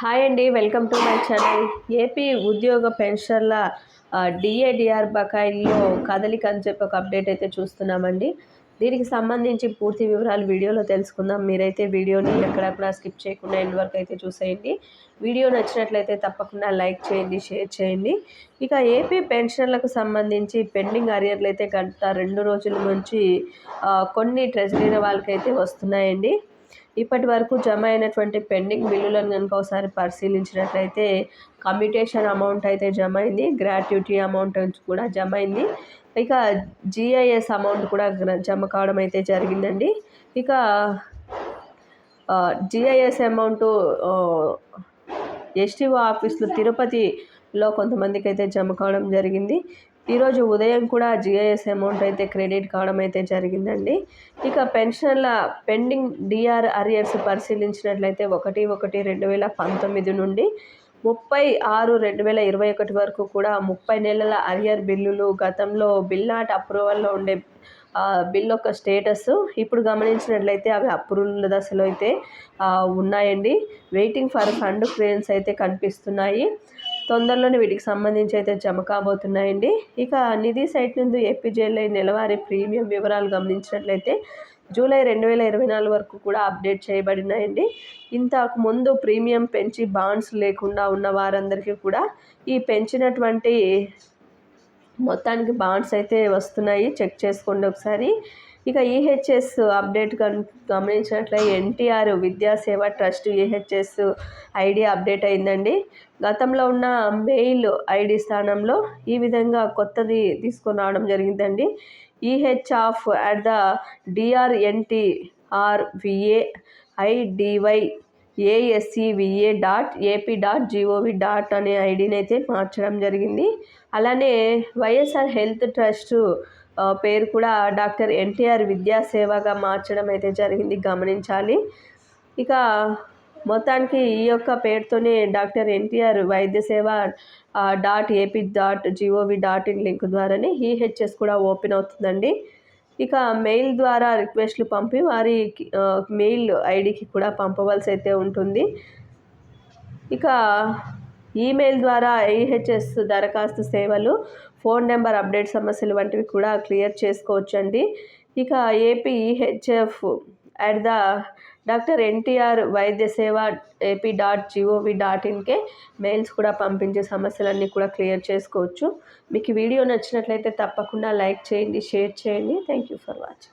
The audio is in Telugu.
హాయ్ అండి welcome to my channel. AP ఉద్యోగ పెన్షన్ల డిఏడిఆర్ బకాయిల్లో కదలిక అని చెప్పి ఒక అప్డేట్ అయితే చూస్తున్నామండి. దీనికి సంబంధించి పూర్తి వివరాలు వీడియోలో తెలుసుకుందాం. మీరైతే వీడియోని ఎక్కడక్కడ స్కిప్ చేయకుండా ఎండ్ వరకు అయితే చూసేయండి. వీడియో నచ్చినట్లయితే తప్పకుండా లైక్ చేయండి షేర్ చేయండి. ఇక ఏపీ పెన్షన్లకు సంబంధించి పెండింగ్ అరియర్లు అయితే గత రెండు రోజుల నుంచి కొన్ని ట్రెజరీల వాళ్ళకైతే వస్తున్నాయండి. ఇప్పటి వరకు జమ అయినటువంటి పెండింగ్ బిల్లులను కనుక ఒకసారి పరిశీలించినట్లయితే కమ్యూటేషన్ అమౌంట్ అయితే జమ అయింది గ్రాట్యుటీ అమౌంట్ కూడా జమ అయింది. ఇక జిఐఎస్ అమౌంట్ కూడా జమ కావడం అయితే జరిగిందండి. ఇక జిఐఎస్ అమౌంట్ ఎస్టీఓ ఆఫీస్లో తిరుపతిలో కొంతమందికి అయితే జమ కావడం జరిగింది. ఈరోజు ఉదయం కూడా జిఐఎస్ అమౌంట్ అయితే క్రెడిట్ కావడం అయితే జరిగిందండి. ఇక పెన్షన్ల పెండింగ్ డిఆర్ అరియర్స్ పరిశీలించినట్లయితే ఒకటి ఒకటి రెండు వేల పంతొమ్మిది నుండి ముప్పై ఆరు రెండు వేల ఇరవై ఒకటి వరకు కూడా ముప్పై నెలల అరియర్ బిల్లులు గతంలో బిల్ నాట్ అప్రూవల్లో ఉండే బిల్ యొక్క స్టేటస్ ఇప్పుడు గమనించినట్లయితే అవి అప్రూవల్ దశలో అయితే ఉన్నాయండి. వెయిటింగ్ ఫర్ ఫండ్ క్లియరెన్స్ అయితే కనిపిస్తున్నాయి. తొందరలోనే వీటికి సంబంధించి అయితే జమ కాబోతున్నాయండి. ఇక నిధి సైట్ నుండి ఏపీజేఎల్ఐ నెలవారీ ప్రీమియం వివరాలు గమనించినట్లయితే జూలై రెండు వేల ఇరవై నాలుగు వరకు కూడా అప్డేట్ చేయబడినాయండి. ఇంతకు ముందు ప్రీమియం పెంచి బాండ్స్ లేకుండా ఉన్న వారందరికీ కూడా ఈ పెంచినటువంటి మొత్తానికి బాండ్స్ అయితే వస్తున్నాయి. చెక్ చేసుకోండి ఒకసారి. ఇక ఈహెచ్ఎస్ అప్డేట్ గమనించినట్లయితే NTR Vidyaseva trust EHS ID update అయిందండి. గతంలో ఉన్న మెయిల్ ఐడి స్థానంలో ఈ విధంగా కొత్తది తీసుకొని రావడం జరిగిందండి ఈహెచ్ ఆఫ్ అట్ ద డిఆర్ఎన్టీఆర్విఏ ఐడివై ఏఎస్సివిఏ dot AP dot GOV dot అనే ఐడిని అయితే మార్చడం జరిగింది. అలానే వైఎస్ఆర్ హెల్త్ ట్రస్ట్ పేరు కూడా డాక్టర్ ఎన్టీఆర్ విద్యాసేవగా మార్చడం అయితే జరిగింది. గమనించాలి. ఇక మొత్తానికి ఈ యొక్క పేరుతోనే doctor NTR Vaidya Seva dot AP dot GOV dot in link ద్వారానే ఈహెచ్ఎస్ కూడా ఓపెన్ అవుతుందండి. ఇక మెయిల్ ద్వారా రిక్వెస్ట్లు పంపి వారి మెయిల్ ఐడికి కూడా పంపవలసి అయితే ఉంటుంది. ఇక ఈమెయిల్ ద్వారా ఈహెచ్ఎస్ దరఖాస్తు సేవలు ఫోన్ నెంబర్ అప్డేట్ సమస్యలు వంటివి కూడా క్లియర్ చేసుకోవచ్చండి. ఇక AP EHF at the doctor NTR Vaidya Seva AP dot GOV dot ఇన్కే mails కూడా పంపించే సమస్యలన్నీ కూడా క్లియర్ చేసుకోవచ్చు. మీకు వీడియో నచ్చినట్లయితే తప్పకుండా లైక్ చేయండి షేర్ చేయండి. Thank you for watching.